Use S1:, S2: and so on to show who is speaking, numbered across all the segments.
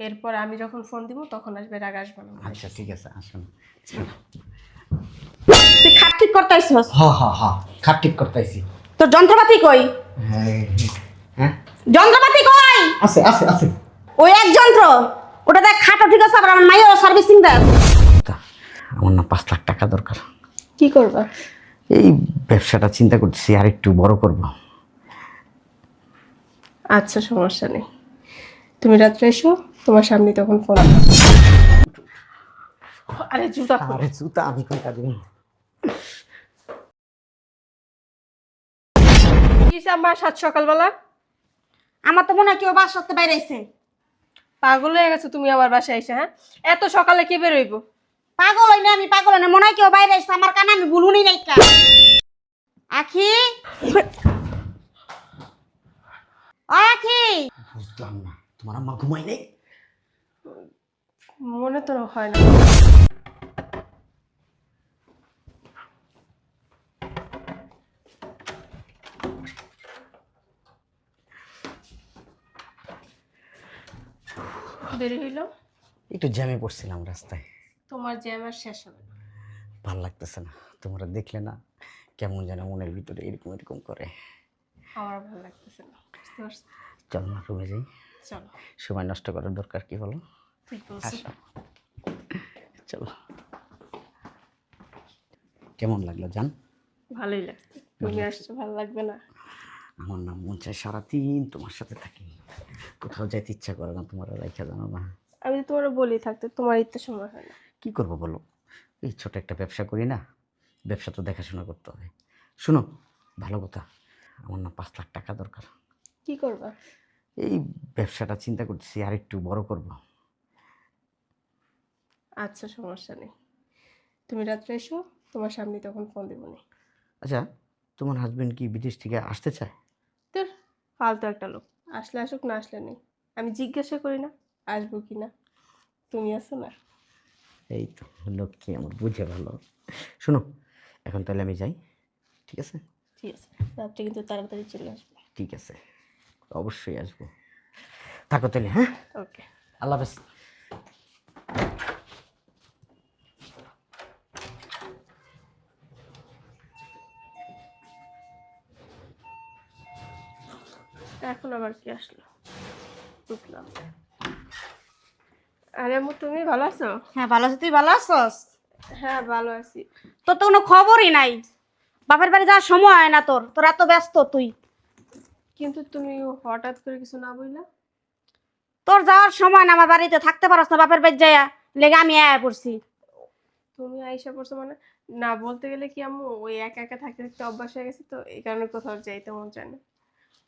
S1: এরপর আমি যখন ফোন দিব তখন আসবে রাগ আসবে না
S2: আচ্ছা ঠিক আছে আসুন।
S3: তুই খাট ঠিক করতে আইসস
S2: হ হ হ খাট ঠিক করতেছি
S3: তো যন্ত্রপাতি কই?
S2: হ্যাঁ
S3: যন্ত্রপাতি কই?
S2: আছে আছে আছে।
S3: ওই এক যন্ত্র। ওটা দেখ খাটও ঠিক আছে আবার আমার মাইও সার্ভিসিং দেয়।
S2: তা, আমার না পাঁচ লাখ টাকা দরকার।
S1: কি করবা?
S2: এই ব্যবসাটা চিন্তা করতেছি আর একটু বড় করব।
S1: আচ্ছা সমস্যা নেই। তুমি রাত্রে এসো তোমার সামনে তখন ফোন আরে জুতা
S2: আরে জুতা আমি
S1: কি আমার সাত সকালবেলা?
S3: আমার তো মনে হয় কেউ বাস করতে বাইরে আইছে।
S1: পাগল হয়ে গেছো তুমি আমার বাসায় এসে হ্যাঁ? এত সকালে কে বেরোইব?
S3: পাগল হই না আমি পাগল হই না। মনে হয় কেউ বাইরে আমার কানে আমি ভুলুনি নাই কা। আখি? ও আখি?
S2: বুঝলাম না। তোমার আম্মা ঘুমাই নেই?
S1: মনে তো হয় না। দেরি হইল
S2: একটু জ্যামে পড়ছিলাম রাস্তায়।
S1: তোমার যে আমার শেষ হবে না।
S2: ভালো লাগতেছে না। তোমরা দেখলে না কেমন যেন মনের ভিতরে এরকম এরকম করে।
S1: আমার ভালো লাগতেছে না। বুঝতে পারছ?
S2: চল না রুমে যাই।
S1: চলো।
S2: সময় নষ্ট করার দরকার কি বলো? চলো। কেমন লাগল জান?
S1: ভালোই লাগছে। তুমি আসছো ভালো লাগবে না?
S2: আমার নাম মন চায় সারাদিন তোমার সাথে থাকি। কোথাও যাইতে ইচ্ছা করে না তোমার রাইখা জানো না।
S1: আমি তোমার বলি থাকতে তোমার ইত্যা সময় হয় না।
S2: কি করব বলো? এই ছোট একটা ব্যবসা করি না ব্যবসা তো দেখাশোনা করতে হবে। শুনো ভালো কথা আমার না পাঁচ লাখ টাকা দরকার।
S1: কি করবা?
S2: এই ব্যবসাটা চিন্তা করতেছি আর একটু বড় করব।
S1: আচ্ছা সমস্যা নেই। তুমি রাত্রে এসো তোমার সামনে তখন ফোন দেবো নি।
S2: আচ্ছা তোমার হাজবেন্ড কি বিদেশ থেকে আসতে চায়?
S1: তোর ফালতু একটা লোক আসলে আসুক না আসলে নেই। আমি জিজ্ঞাসা করি না আসব কি না। তুমি আছো না।
S2: এই তো লক্ষ্মী আমার বুঝে ভালো। শোনো এখন তাহলে আমি যাই ঠিক আছে?
S1: ঠিক আছে রাত্রে কিন্তু তাড়াতাড়ি চলে আসবে।
S2: ঠিক আছে। অবশ্যই আসব। থাকো তাহলে হ্যাঁ?
S1: ওকে।
S2: আল্লাহ হাফেজ।
S1: এখন আবার কি আসলো? বুঝলাম। আরে আম্মু তুমি ভালো আছো?
S3: হ্যাঁ ভালো আছিস তুই ভালো আছস?
S1: হ্যাঁ ভালো আছি।
S3: তোর তো কোনো খবরই নাই। বাপের বাড়ি যাওয়ার সময় হয় না তোর। তোর এত ব্যস্ত তুই।
S1: কিন্তু তুমি হঠাৎ করে কিছু না বললা?
S3: তোর যাওয়ার সময় না আমার বাড়িতে থাকতে পারস না বাপের বাড়ি যাইয়া লেগে আমি আয়া পড়ছি।
S1: তুমি আইসা পড়ছো মানে? না বলতে গেলে কি আম্মু ওই একা একা থাকতে থাকতে অভ্যাস হয়ে গেছে তো এই কারণে কোথাও যাইতে মন চায় না।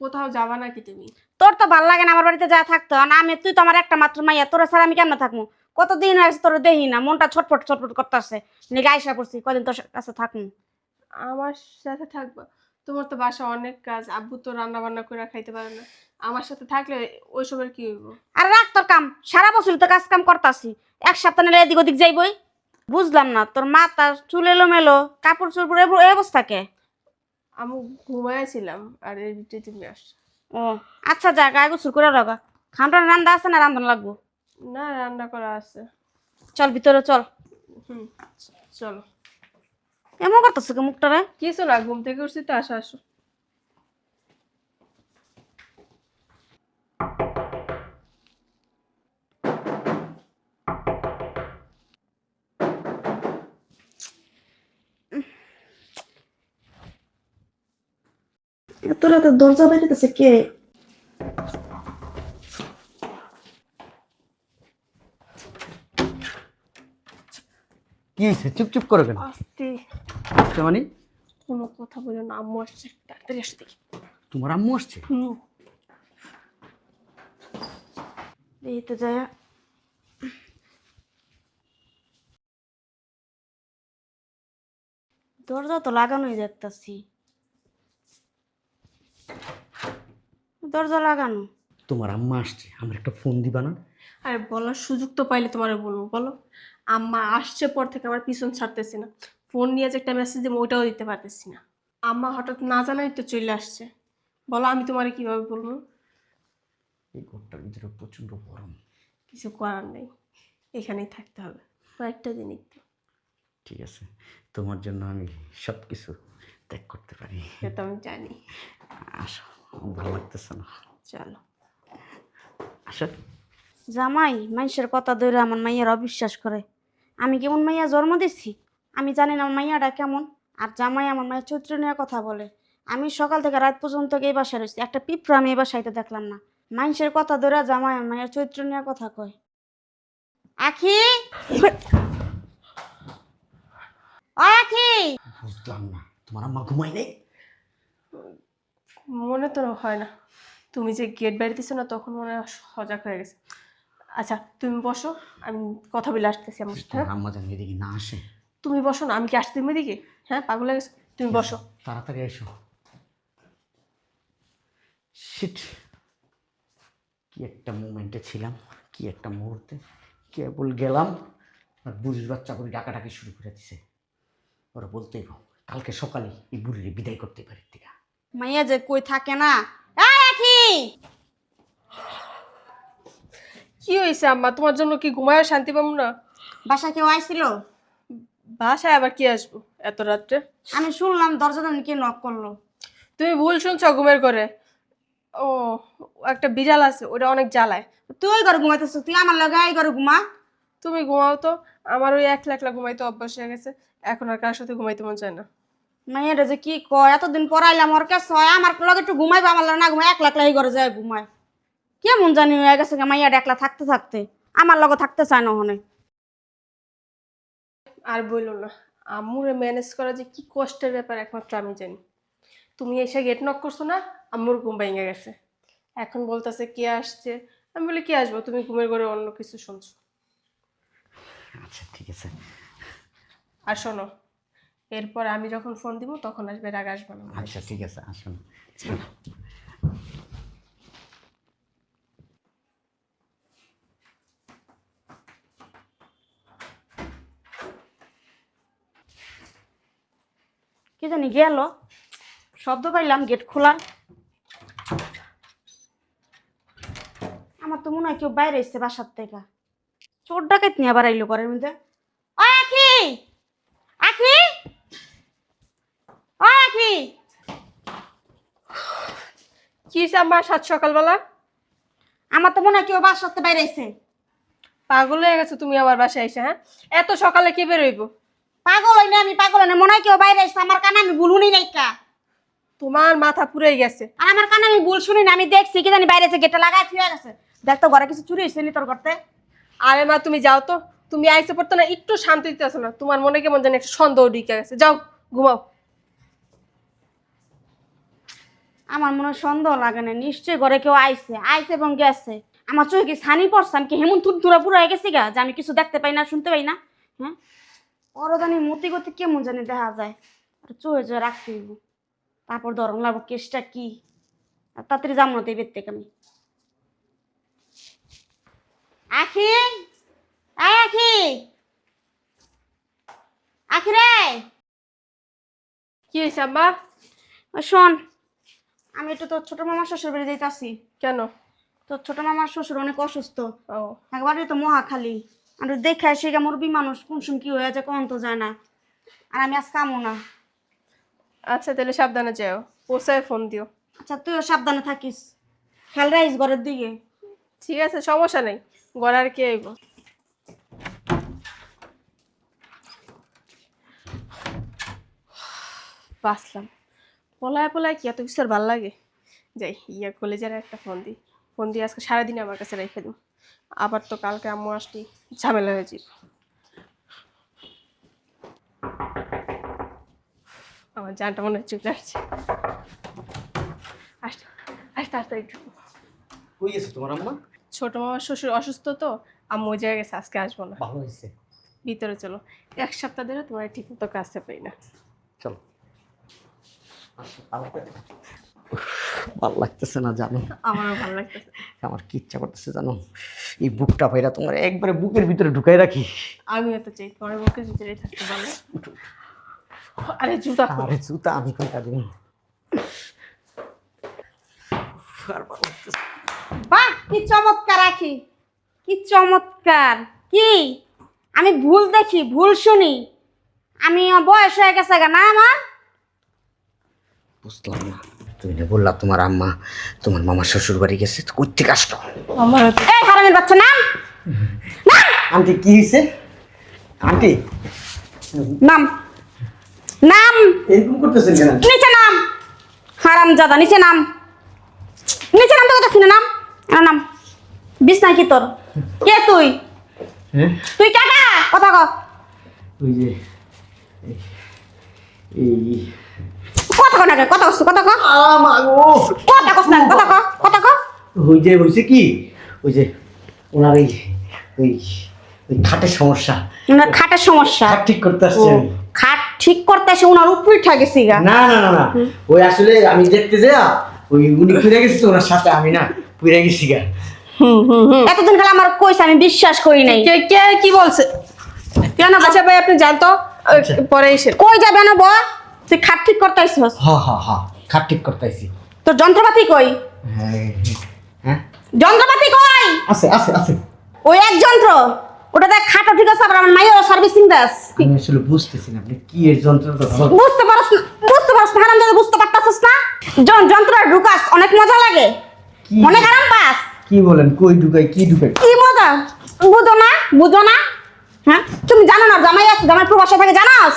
S1: কোথাও যাবা নাকি তুমি?
S3: তোর তো ভালো লাগে না আমার বাড়িতে যা থাকতো না আমি তুই তো আমার একটা মাত্র মাইয়া তোর ছাড়া আমি কেমন থাকব কতদিন হয়েছে তোর দেখি না মনটা ছটফট ছটফট করতেছে। লেগে আইসা পড়ছি কদিন তোর কাছে থাকুন
S1: আমার সাথে থাকবা? তোমার তো বাসা অনেক কাজ আব্বু তো রান্না বান্না করে খাইতে পারে না। আমার সাথে থাকলে ওইসবের কি হইব?
S3: আর রাখ তোর কাম সারা বছর তো কাজ কাম করতাছি। এক সপ্তাহ নিলে এদিক ওদিক যাইবই। বুঝলাম না তোর মাথা চুল এলো মেলো কাপড় চোপড় এই অবস্থাকে
S1: আমি ঘুমাইছিলাম আর এই ভিতরে তুমি আসছো।
S3: ও আচ্ছা যা গায়ে গোসল করে রাখা। খানটা রান্না আছে না রান্ধন লাগবো?
S1: না রান্না করা আছে।
S3: চল ভিতরে চল।
S1: হুম চলো।
S3: এমন করতেছে কি মুখটারে?
S1: কিছু না ঘুম থেকে উঠছি তো আসো আসো।
S3: এত রাতে দরজা বাইরেতেছে কে?
S2: কি চুপ চুপ করো কেন?
S1: আস্তে।
S2: আজকে মানে?
S1: কোনো কথা বলে না আম্মু আসছে তাড়াতাড়ি আসতে
S2: তোমার আম্মু আসছে?
S1: হুম।
S3: এই তো যায়। দরজা তো লাগানোই দেখতাছি। দরজা লাগানো।
S2: তোমার আম্মা আসছে আমার একটা ফোন দিবা না?
S1: আরে বলার সুযোগ তো পাইলে তোমার বলব বলো। আম্মা আসছে পর থেকে আমার পিছন ছাড়তেছি না। ফোন নিয়ে যে একটা মেসেজ দেবো ওইটাও দিতে পারতেছি না। আম্মা হঠাৎ না জানাই তো চলে আসছে। বলো আমি তোমারে কীভাবে বলব?
S2: এই ঘরটার ভিতরে প্রচণ্ড গরম।
S1: কিছু করার নেই এখানেই থাকতে হবে। কয়েকটা দিন একটু।
S2: ঠিক আছে তোমার জন্য আমি সব কিছু ত্যাগ করতে পারি।
S1: সে তো আমি জানি।
S2: আসো ভালো লাগতেছে না।
S1: চলো।
S2: আসো।
S3: জামাই মানুষের কথা ধরে আমার মাইয়ার অবিশ্বাস করে। আমি কেমন মাইয়া জন্ম দিচ্ছি আমি জানি না আমার মাইয়াটা কেমন। আর জামাই আমার মায়ের চরিত্র নিয়ে কথা বলে। আমি সকাল থেকে রাত পর্যন্ত এই বাসায় রয়েছি। একটা পিঁপড়া আমি এই বাসাইতে দেখলাম না। মানুষের কথা ধরে জামাই আমার মায়ের চরিত্র নিয়ে কথা কয়। আখি! ও আখি!
S2: বুঝলাম না তোমার আম্মা ঘুমাই নেই?
S1: মনে তো হয় না। তুমি যে গেট দিছো না তখন মনে হয় সজাগ হয়ে গেছে। আচ্ছা তুমি বসো আমি কথা বলে আসতেছি আমার সাথে হ্যাঁ?
S2: আম্মা যেন এদিকে না আসে।
S1: তুমি বসো না আমি কি আসতে তুমি দিকে হ্যাঁ পাগল হয়ে গেছো? তুমি বসো।
S2: তাড়াতাড়ি এসো। শিট কি একটা মুমেন্টে ছিলাম কি একটা মুহূর্তে। কেবল গেলাম আর বুড়ির বাচ্চা করে ডাকাডাকি শুরু করে দিছে। ওরা বলতেই পাও কালকে সকালে এই বুড়ির বিদায় করতে পারি থেকে
S3: মাইয়া যে কই থাকে না?
S1: কি হয়েছে আম্মা? তোমার জন্য কি ঘুমায় শান্তি পাবো না?
S3: বাসা কেউ আইছিল?
S1: বাসায় আবার কি আসব? এত রাত্রে?
S3: আমি শুনলাম দরজা জানি কে নক করল।
S1: তুমি ভুল শুনছো ঘুমের করে ও একটা বিড়াল আছে ওটা অনেক জ্বালায়।
S3: তুই ওই ঘরে ঘুমাইতেছ তুই আমার লগে এই ঘরে ঘুমা।
S1: তুমি ঘুমাও তো আমার ওই একলা একলা ঘুমাইতে অভ্যাস হয়ে গেছে এখন আর কার সাথে ঘুমাইতে মন চায় না।
S3: মাইয়াটা যে কি কয় এতদিন পড়াইলাম ওর কাছে হয় আমার লগে একটু ঘুমাইবে আমার লগে না ঘুমাই একলা একলা এই ঘরে যায় ঘুমায়। কেমন জানি হয়ে গেছে মাইয়াটা একলা থাকতে থাকতে আমার লগে থাকতে চায় না ওখানে।
S1: আর বইলো না। আম্মুরে ম্যানেজ করা যে কি কষ্টের ব্যাপার একমাত্র আমি জানি। তুমি এসে গেট নক করছ না আম্মুর ঘুম ভেঙে গেছে। এখন বলতেছে কে আসছে? আমি বলি কে আসব? তুমি ঘুমের ঘরে অন্য কিছু শুনছো।
S2: আচ্ছা ঠিক আছে।
S1: আর শোনো এরপর আমি যখন ফোন দিব তখন আসবে রাগ আসবে না।
S2: আচ্ছা ঠিক আছে আসুন
S3: জানি গেল। শব্দ পাইলাম গেট খোলা। আমার তো মনে হয় কেউ বাইরে এসছে বাসার থেকে। চোর ডাকাত নিয়ে আবার আইলো ঘরের মধ্যে। ও আখি! আখি! ও আখি!
S1: কি হয়েছে সাত সকালবেলা?
S3: আমার তো মনে হয় কেউ বাসার বাইরে এসছে।
S1: পাগল হয়ে গেছো তুমি আমার বাসায় এসে হ্যাঁ? এত সকালে কে বেরোইব
S3: পাগল হই না আমি পাগল হই না। মনে হয় কেউ বাইরে এসছে আমার কানে আমি ভুল শুনি নাই কা।
S1: তোমার মাথা পুড়ে গেছে।
S3: আর আমার কানে আমি ভুল শুনি না আমি দেখছি কি জানি বাইরে এসে গেটটা লাগাই থুয়ে গেছে। দেখ তো ঘরে কিছু চুরি হয়েছে নি তোর করতে
S1: আরে মা তুমি যাও তো। তুমি আইসে পড়তো না একটু শান্তি দিতে আসো না। তোমার মনে কেমন জানি একটা সন্দেহ ঢুকে গেছে। যাও ঘুমাও।
S3: আমার মনে হয় সন্দেহ লাগে না নিশ্চয়ই ঘরে কেউ আইছে। আইছে এবং গেছে। আমার চোখে কি ছানি পড়ছে? আমি কি হেমন তুর তুরা পুরো হয়ে গেছি গা যে আমি কিছু দেখতে পাই না শুনতে পাই না? হ্যাঁ? জানি মতি গতি কেমন জানি দেখা যায়। আর চোখে চোখে রাখতে হইব। তারপর ধরন লাগবো কেসটা কি? আর তাড়াতাড়ি যাব না তো থেকে আমি। আখি! আয় আখি! আখি রে!
S1: কি হয়েছে
S3: ওই শোন আমি একটু তোর ছোট মামার শ্বশুর বাড়ি যাইতাছি।
S1: কেন?
S3: তোর ছোট মামার শ্বশুর অনেক অসুস্থ।
S1: ও।
S3: একবারে তো মহাখালী। আর দেখে আসে মুরবি মানুষ কোন শুন কি হয়ে যায় কোন তো যায় না। আর আমি আজ কামো না।
S1: আচ্ছা তাহলে সাবধানে যাও। পোষায় ফোন দিও।
S3: আচ্ছা তুইও সাবধানে থাকিস। খেয়াল রাখিস ঘরের দিকে।
S1: ঠিক আছে সমস্যা নেই। আর কে আইব? বাঁচলাম। পলায় পলায় কি এত কিছু আর ভালো লাগে? যাই ইয়া কলেজের একটা ফোন দিই ফোন দিয়ে আজকে সারাদিন আমার কাছে রেখে দিই। আবার তো কালকে আম্মু আসলি ঝামেলা হয়ে যাবে। আমার জানটা মনে হচ্ছে আসছে। আসতে আসতে ঢুকো।
S2: কই গেছে তোমার আম্মা?
S1: ছোট মামার শ্বশুর অসুস্থ তো আম্মু ওই জায়গায় গেছে আজকে আসব না।
S2: ভালো হয়েছে।
S1: ভিতরে চলো। এক সপ্তাহ ধরে তোমার ঠিক মতো কাজতে পারি না।
S2: চলো। ভালো লাগতেছে না জানো?
S1: আমারও ভালো লাগতেছে।
S2: আমার কি ইচ্ছা করতেছে জানো? এই বুকটা ভাইরা তোমার একবারে বুকের ভিতরে ঢুকাই রাখি।
S1: আমিও তো চাই তোমার বুকের ভিতরে থাকতে ভালো আরে জুতা
S2: আরে জুতা আমি লাগতেছে না।
S3: বাহ কি চমৎকার রাখি কি চমৎকার। কি? আমি ভুল দেখি ভুল শুনি। আমি বয়স হয়ে গেছে না আমার?
S2: বুঝলাম না। তুমি না বললা তোমার আম্মা তোমার মামা শ্বশুর বাড়ি গেছে তো কই থেকে আসলো?
S1: আমার
S3: এই হারামির বাচ্চা নাম!
S2: আন্টি কি হয়েছে আন্টি।
S3: নাম! নাম!
S2: এরকম করতেছেন কেন?
S3: নিচে নাম! হারাম জাদা নিচে নাম! নিচে নাম তো কথা নাম! এর নাম বিছনা কি তোর? কে তুই?
S2: হ্যাঁ
S3: তুই কাকা কথা ক।
S2: ওই যে এই- এই
S3: কথা ক না কে? কথা কস কথা ক
S2: আমাগো
S3: কথা কস না কথা ক কথা ক
S2: ওই যে হয়েছে কি? ওই যে ওনার ওই ওই ওই খাটের সমস্যা।
S3: ওনার খাটের সমস্যা।
S2: খাট ঠিক করতে আসছে আমি।
S3: খাট ঠিক করতে এসে ওনার উপর উঠে গেছি গা।
S2: না না না না। ওই আসলে আমি দেখতে যা ওই উনি ফিরে গেছি তো ওনার সাথে আমি না ফিরে গেছি গা।
S3: এতদিন খালি আমার কইছে আমি বিশ্বাস করি নাই।
S1: কে কে কি বলছে?
S3: কেন
S1: আচ্ছা ভাই আপনি জানতো
S2: আচ্ছা।
S1: পরে এসে।
S3: কই যাবে না বল? তুই খাট ঠিক করতে আইছিস
S2: হ হ হ খাট ঠিক করতে আইছি
S3: তোর যন্ত্রপাতি কই?
S2: হ্যাঁ হ্যাঁ।
S3: যন্ত্রপাতি কই?
S2: আছে আছে আছে।
S3: ওই এক যন্ত্র? ওটা দেখ খাটো ঠিক আছে আবার আমার মাইয়েরও সার্ভিসিং দাস
S2: আমি আসলে বুঝতেছি না আপনি কি এর যন্ত্রের কথা
S3: বুঝতে পারছ না বুঝতে পারছ না হারাম বুঝতে পারতাছিস না? জন যন্ত্র ঢুকাস অনেক মজা লাগে। অনেক আরাম পাস?
S2: কি বলেন কই ঢুকাই কি ঢুকাই?
S3: কি মজা? বুঝো না বুঝো না। হ্যাঁ তুমি জানো না জামাই আছে জামাই প্রবাসে থাকে জানাস?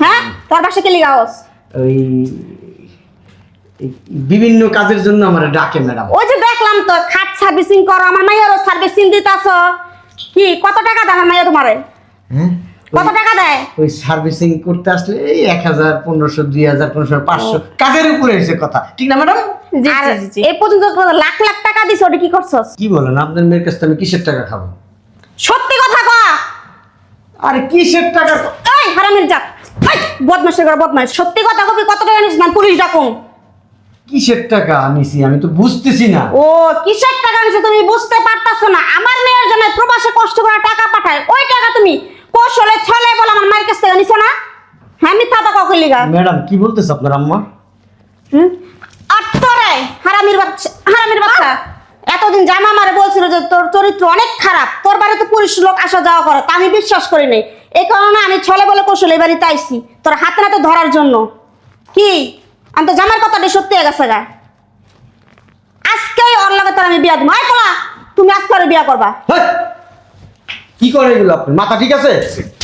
S3: হ্যাঁ? তোর বাসা কে লিগাওস
S2: ওই বিভিন্ন কাজের জন্য আমার ডাকে ম্যাডাম।
S3: ওই যে দেখলাম তো খাট সার্ভিসিং করো আমার মাইয়ারও সার্ভিসিং দিতাছ। কি কত টাকা দেয় আমার মাইয়া তোমারে?
S2: হ্যাঁ?
S3: কত টাকা দেয়?
S2: ওই সার্ভিসিং করতে আসলে এই এক হাজার পনেরোশো দুই হাজার পনেরোশো পাঁচশো। কাজের উপরে এসে কথা। ঠিক না ম্যাডাম?
S1: জি
S3: আর
S1: জি জি। জি
S3: এই পর্যন্ত লাখ লাখ টাকা দিছ ওটা কি করছস?
S2: কি বলেন আপনার মেয়ের কাছ থেকে আমি কিসের টাকা খাব?
S3: সত্যি কথা
S2: আরে কিসের টাকা?
S3: এই হারামির জাত। এই বদমাশের করে বদমাশ সত্যি কথা কবি কত টাকা নিস না পুলিশ ডাকুন
S2: কিসের টাকা নিছি আমি তো বুঝতেছি না।
S3: ও কিসের টাকা নিছে তুমি বুঝতে পারতাছো না। আমার মেয়ের জন্য প্রবাসে কষ্ট করে টাকা পাঠায়। ওই টাকা তুমি কৌশলে ছলে বলে আমার মায়ের কাছ থেকে নিছো না? হ্যাঁ মিথ্যা কাউকে লিগা
S2: ম্যাডাম কি বলতেছে আপনার আম্মা?
S3: হুম? আর তোরে হারামির বাচ্চা হারামির বাচ্চা। এতদিন জামা মারে বলছিল যে তোর চরিত্র অনেক খারাপ তোর বাড়িতে পুলিশ লোক আসা যাওয়া করে তা আমি বিশ্বাস করি নাই। এই কারণে আমি ছলে বলে কৌশল এই বাড়িতে আইসি তোর হাতে নাতে ধরার জন্য। কি? আমি তো জামার কথাটা সত্যি হয়ে গেছে গা। আজকেই ওর লগে তোর আমি বিয়া দিব। পোলা তুমি আজকে বিয়া করবা!
S2: কি করে এগুলো আপনি? মাথা ঠিক আছে?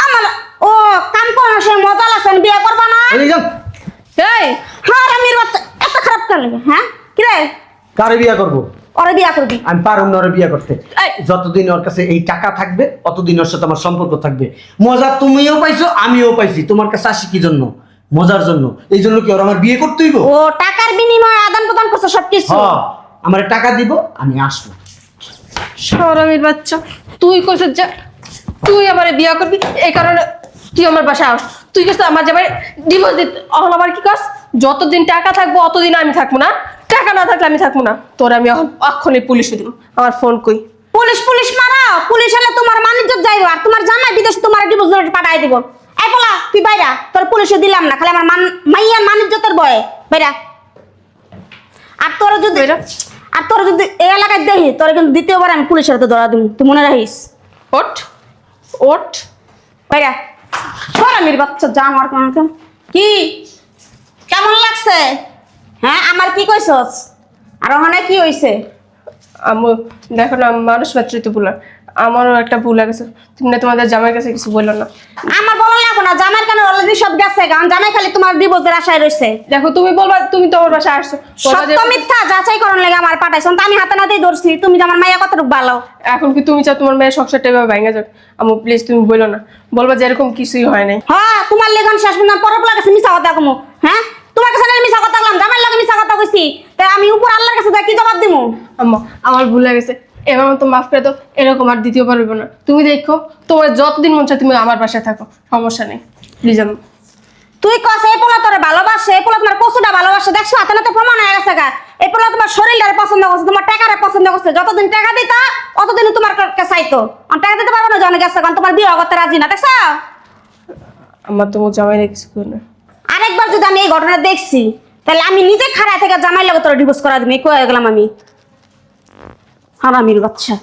S3: আমার ও কাম করার সে মজা লাগছে বিয়া করবা না?
S2: এই
S3: বাচ্চা এত খারাপ কেন হ্যাঁ? কি রে?
S2: কারে বিয়া করব?
S3: ওরে বিয়া করবি।
S2: আমি পারুম না ওরে বিয়া করতে। যতদিন ওর কাছে এই টাকা থাকবে ততদিন ওর সাথে আমার সম্পর্ক থাকবে। মজা তুমিও পাইছো আমিও পাইছি। তোমার কাছে আসি কি জন্য? মজার জন্য। এই জন্য কি ওর আমার বিয়ে করতে হইব?
S3: ও টাকার বিনিময়ে আদান প্রদান করছে সবকিছু?
S2: হ্যাঁ আমার টাকা দিব আমি আসব।
S1: সরমের বাচ্চা তুই কইছিস যে তুই আমার বিয়া করবি এই কারণে তুই আমার বাসায় আস। তুই কইছিস আমার যাবে ডিভোর্স দিতে। অহল আবার কি কস? যতদিন টাকা থাকব অতদিন আমি থাকব না। টাকা না থাকলে আমি থাকব না। তোর আমি অক্ষণে পুলিশে দিব। আমার ফোন কই?
S3: পুলিশ পুলিশ মারাও পুলিশ হলে তোমার মানিজ্য যাইব আর তোমার জামাই বিদেশে তোমার ডিভোর্স নোটিশ পাঠাই দিব। এই বলা তুই বাইরা তোর পুলিশে দিলাম না খালি আমার মান মাইয়ার মানিজ্যতের বয়ে বাইরা। আর তোর যদি আর তোর যদি এই এলাকায় দেখি তোর কিন্তু দ্বিতীয়বার আমি পুলিশের হাতে ধরা দিব। তুই মনে রাখিস?
S1: ওট ওট
S3: বাইরা। সরামির বাচ্চা যা আমার কোনো কি? কেমন লাগছে? হ্যাঁ আমার কি কইছস? আর ওখানে কি হইছে?
S1: আমু দেখো না মানুষ মাত্রই তো ভুল আমারও একটা ভুল গেছে। তুমি না তোমাদের জামাই কাছে কিছু বলল না।
S3: আমার বলা লাগবো না জামাই কেন অলরেডি সব গেছে কারণ জামাই খালি তোমার ডিভোর্সের আশায় রয়েছে
S1: দেখো তুমি বলবা তুমি তো আমার বাসায় আসছো।
S3: সত্য মিথ্যা যাচাই করণ লাগে আমার পাঠাইছ। তো আমি হাতে নাতেই ধরছি। তুমি আমার মাইয়া কতটুকু ভালো?
S1: এখন কি তুমি চাও তোমার মেয়ের সংসারটা এভাবে ভেঙে যাক? আমু প্লিজ তুমি বলো না। বলবা যে এরকম কিছুই হয় নাই।
S3: হ্যাঁ তোমার লেখন শেষ পর্যন্ত পরে বলার কাছে মিশা কথা কমু। হ্যাঁ? তোমার কাছে নাহলে মিশা কথা বললাম জামাইয়ের লাগে মিশা কথা কইছি। তাই আমি উপর আল্লাহর কাছে কি জবাব দিমু?
S1: আম্মা আমার ভুল হয়ে গেছে। এবার মতো মাফ করে দাও এরকম আর দ্বিতীয়বার হইব না। তুমি দেখো তোমার যতদিন মন চায় তুমি আমার বাসায় থাকো সমস্যা নেই। প্লিজ আম্মা।
S3: তুই কস এই পোলা তোরে ভালোবাসে এই পোলা তোমার কচুটা ভালোবাসে দেখছ হাতে তো প্রমাণ হয়ে গেছে গা। এই পোলা তোমার শরীরটারে পছন্দ করছে তোমার টাকারে পছন্দ করছে। যতদিন টাকা দিতা অতদিন তোমার কাছে চাইতো। আর টাকা দিতে পারব না জনে গেছে কারণ তোমার বিয়ে করতে রাজি না দেখছ?
S1: আমার তো জামাই কিছু না।
S3: আরেকবার যদি আমি এই ঘটনা দেখছি, তাহলে আমি নিজে খাড়া থেকে জামাই লাগে তোর ডিভোর্স করা দিবি। কয়ে গেলাম আমি। হারামির বাচ্চা।